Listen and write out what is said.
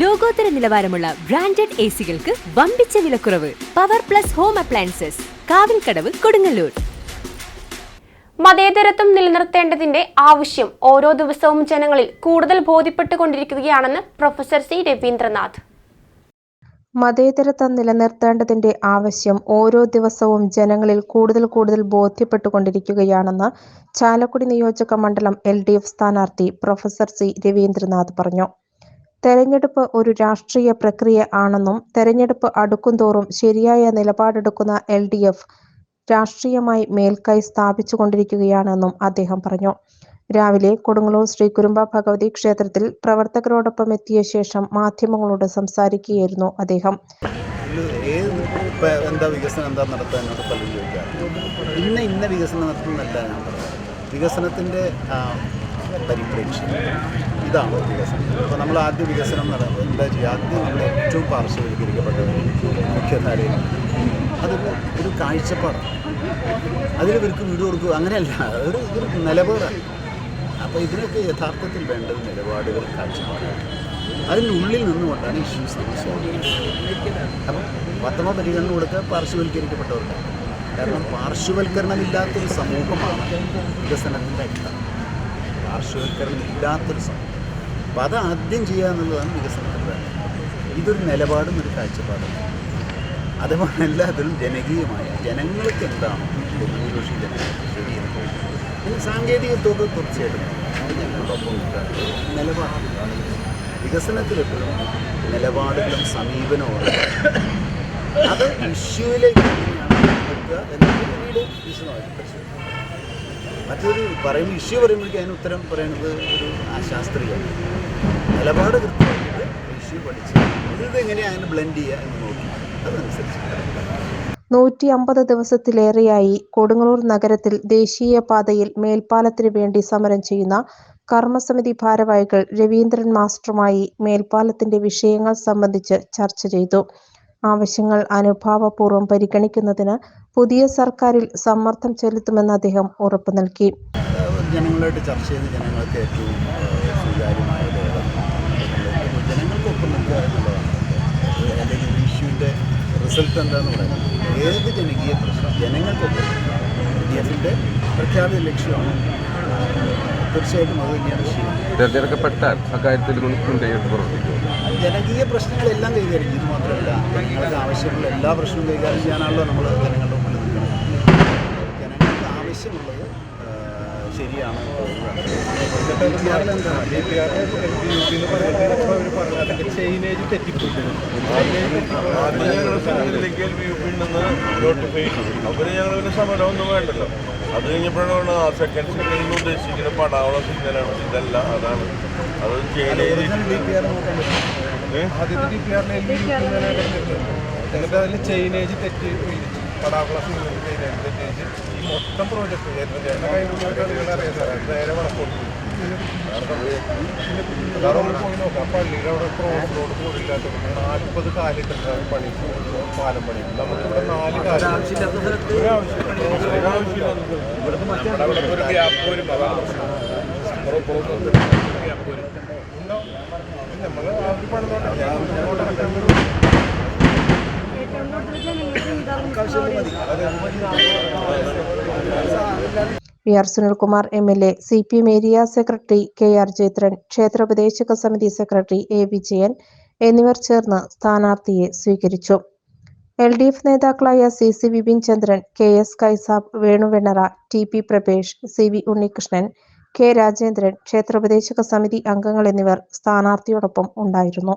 ലോകോത്തര നിലവാരമുള്ള branded A സികൾക്ക് വമ്പിച്ച വിലക്കുറവ്. Power plus home appliances Kavilkadavu Kodungallur. മതേതരത്വം നിലനിർത്തേണ്ടതിന്റെ ആവശ്യം ഓരോ ദിവസവും ജനങ്ങളിൽ കൂടുതൽ ബോധ്യപ്പെട്ടുകൊണ്ടിരിക്കുകയാണെന്ന് പ്രൊഫസർ സി രവീന്ദ്രനാഥ്. മതേതരത്വം നിലനിർത്തേണ്ടതിന്റെ ആവശ്യം ഓരോ ദിവസവും ജനങ്ങളിൽ കൂടുതൽ കൂടുതൽ ബോധ്യപ്പെട്ടുകൊണ്ടിരിക്കുകയാണെന്ന് ചാലക്കുടി നിയോജക മണ്ഡലം എൽ ഡി എഫ് സ്ഥാനാർത്ഥി പ്രൊഫസർ സി രവീന്ദ്രനാഥ് പറഞ്ഞു. തെരഞ്ഞെടുപ്പ് ഒരു രാഷ്ട്രീയ പ്രക്രിയ ആണെന്നും തെരഞ്ഞെടുപ്പ് അടുക്കുംതോറും ശരിയായ നിലപാടെടുക്കുന്ന എൽ ഡി എഫ് രാഷ്ട്രീയമായി മേൽക്കൈ സ്ഥാപിച്ചുകൊണ്ടിരിക്കുകയാണെന്നും അദ്ദേഹം പറഞ്ഞു. രാവിലെ കൊടുങ്ങല്ലൂർ ശ്രീ കുരുമ്പ ഭഗവതി ക്ഷേത്രത്തിൽ പ്രവർത്തകരോടൊപ്പം എത്തിയ ശേഷം മാധ്യമങ്ങളോട് സംസാരിക്കുകയായിരുന്നു അദ്ദേഹം. എന്താ വികസനം എന്താ നടത്താനോട് പലരും ചോദിക്കാറ് ഇന്ന ഇന്ന വികസനം നടത്തുന്നല്ല വികസനത്തിന്റെ പരിപ്രേക്ഷ്യം. ഇതാണ് വികസനം. അപ്പോൾ നമ്മൾ ആദ്യ വികസനം നട എന്താ ചെയ്യുക? ആദ്യം നമ്മൾ ഏറ്റവും പാർശ്വവൽക്കരിക്കപ്പെട്ടവർ മുഖ്യധാരയിൽ അതൊരു ഒരു കാഴ്ചപ്പാടാണ് അതിൽ ഇവർക്ക് വീട് കൊടുക്കുക അങ്ങനെയല്ല. ഒരു ഒരു നിലപാടാണ്. അപ്പോൾ ഇതിനൊക്കെ യഥാർത്ഥത്തിൽ വേണ്ടത് നിലപാടുകൾ കാഴ്ചപ്പാടുകൾ. ഉള്ളിൽ നിന്നുകൊണ്ടാണ് ഇഷ്യൂസ് നമ്മൾ സോൾവ് ചെയ്യുന്നത്. അപ്പം പത്തമ പരിഗണന കൊടുക്കുക പാർശ്വവൽക്കരിക്കപ്പെട്ടവർക്ക്. കാരണം പാർശ്വവൽക്കരണമില്ലാത്തൊരു സമൂഹമാണ് വികസനത്തിന്റെ അടിസ്ഥാനം പാർശ്വവൽക്കരണം ഇല്ലാത്തൊരു സമൂഹം. അപ്പം അത് ആദ്യം ചെയ്യുക എന്നുള്ളതാണ് വികസന ഇതൊരു നിലപാടും ഒരു കാഴ്ചപ്പാടും അതുപോലെ എല്ലാത്തിലും ജനകീയമായ ജനങ്ങൾക്ക് എന്താണ് ഭൂരിപക്ഷം ജനങ്ങൾക്ക് ശരിയെന്ന് പിന്നെ സാങ്കേതികത്വമൊക്കെ തീർച്ചയായിട്ടും ഞങ്ങളോടൊപ്പം നിലപാട് വികസനത്തിലെപ്പോഴും നിലപാടുകളും സമീപനവും അത് ഇഷ്യൂവിലേക്ക് എന്നത് പിന്നീട് വിശദമായിട്ട് പരിശോധിക്കും. മറ്റൊരു പറയുമ്പോൾ ഇഷ്യൂ പറയുമ്പോഴേക്കും അതിന് ഉത്തരം പറയുന്നത് ഒരു അശാസ്ത്രീയമാണ്. നിലപാട് കൃത്യമായിട്ട് ഇഷ്യൂ പഠിച്ച് ഇത് എങ്ങനെയാണ് അതിനെ ബ്ലെൻഡ് ചെയ്യുക എന്ന് നോക്കി. അതനുസരിച്ച് നൂറ്റി അമ്പത് ദിവസത്തിലേറെയായി കൊടുങ്ങല്ലൂർ നഗരത്തിൽ ദേശീയപാതയിൽ മേൽപ്പാലത്തിനു വേണ്ടി സമരം ചെയ്യുന്ന കർമ്മസമിതി ഭാരവാഹികൾ രവീന്ദ്രൻ മാസ്റ്ററുമായി മേൽപ്പാലത്തിന്റെ വിഷയങ്ങൾ സംബന്ധിച്ച് ചർച്ച ചെയ്തു. ആവശ്യങ്ങൾ അനുഭാവപൂർവം പരിഗണിക്കുന്നതിന് പുതിയ സർക്കാരിൽ സമ്മർദ്ദം ചെലുത്തുമെന്ന് അദ്ദേഹം ഉറപ്പു നൽകി. ജനങ്ങളായിട്ട് ചർച്ച ചെയ്ത് ജനങ്ങൾക്ക് ഏറ്റവും അപ്പോൾ ജനങ്ങൾക്കൊപ്പം നിൽക്കുക എന്നുള്ളതാണ്. അല്ലെങ്കിൽ ഇഷ്യൂവിന്റെ റിസൾട്ട് എന്താന്ന് പറയുന്നത് ഏത് ജനകീയ പ്രശ്നം ജനങ്ങൾക്കൊപ്പം ഡി എഫിന്റെ പ്രഖ്യാപിത ലക്ഷ്യമാണ്? തീർച്ചയായിട്ടും അത് തന്നെയാണ് ശരി തിരഞ്ഞെടുക്കപ്പെട്ടാൽ അക്കാര്യത്തിൽ മുൻകൈയിട്ട് പ്രവർത്തിക്കും ജനകീയ പ്രശ്നങ്ങളെല്ലാം കൈകാര്യം ചെയ്തു മാത്രമല്ല ജനങ്ങൾക്ക് ആവശ്യമുള്ള എല്ലാ പ്രശ്നവും കൈകാര്യം ചെയ്യാനാണല്ലോ നമ്മൾ ജനങ്ങളുടെ ജനങ്ങൾക്ക് ആവശ്യമുള്ളത് ശരിയാണ്. ചൈനേജ് തെറ്റിപ്പോയി ഇതിലേക്ക് യുപിയിൽ നിന്ന് നോട്ടിഫൈ ചെയ്തു. അപ്പോൾ ഞങ്ങൾ പിന്നെ സമരം ഒന്നും വേണ്ടല്ലോ. അത് കഴിഞ്ഞപ്പോഴാണ് ആ സെക്കൻഡ് സെക്കൻഡിൽ ഉദ്ദേശിക്കുന്ന പടാവള സിഗ്നലാണ് ഇതല്ല അതാണ്. അത് ചെയിനേജ് ആദ്യത്തെ ഡി പി ആറിൽ എന്നിട്ട് അതിൽ ചൈനേജ് തെറ്റി ചൈനേജ് തെറ്റിച്ച് ഈ മൊത്തം പ്രോജക്റ്റ് ചേട്ടന്റെ കൈമുന്നോട്ട് അറിയാം അത് നേരെ വടക്കോട്ട് വേറെ പോയി നോക്കാം. പള്ളിയുടെ അവിടെ ക്രോസ് റോഡ് പോലില്ലാത്ത നാൽപ്പത് കാലിട്ട് പണി പാലം പണി നമുക്കിവിടെ നാല് കാലം ഒരു ഗ്യാപ്പ് വരും അതാണ് പ്രശ്നം ഗ്യാപ്പ് വരും നമ്മൾ ആ ഒരു പണിതോട്ടെ V R Sunilkumar M L A C P M area secretary K R Jayathran ക്ഷേത്രോപദേശക സമിതി സെക്രട്ടറി എ വിജയൻ എന്നിവർ ചേർന്ന് സ്ഥാനാർത്ഥിയെ സ്വീകരിച്ചു. എൽ ഡി എഫ് നേതാക്കളായ C C Vipin Chandran K S Kaisab Venuvennara T P Prabhesh C V Unnikrishnan K Rajendran ക്ഷേത്രോപദേശക സമിതി അംഗങ്ങൾ എന്നിവർ സ്ഥാനാർത്ഥിയോടൊപ്പം ഉണ്ടായിരുന്നു.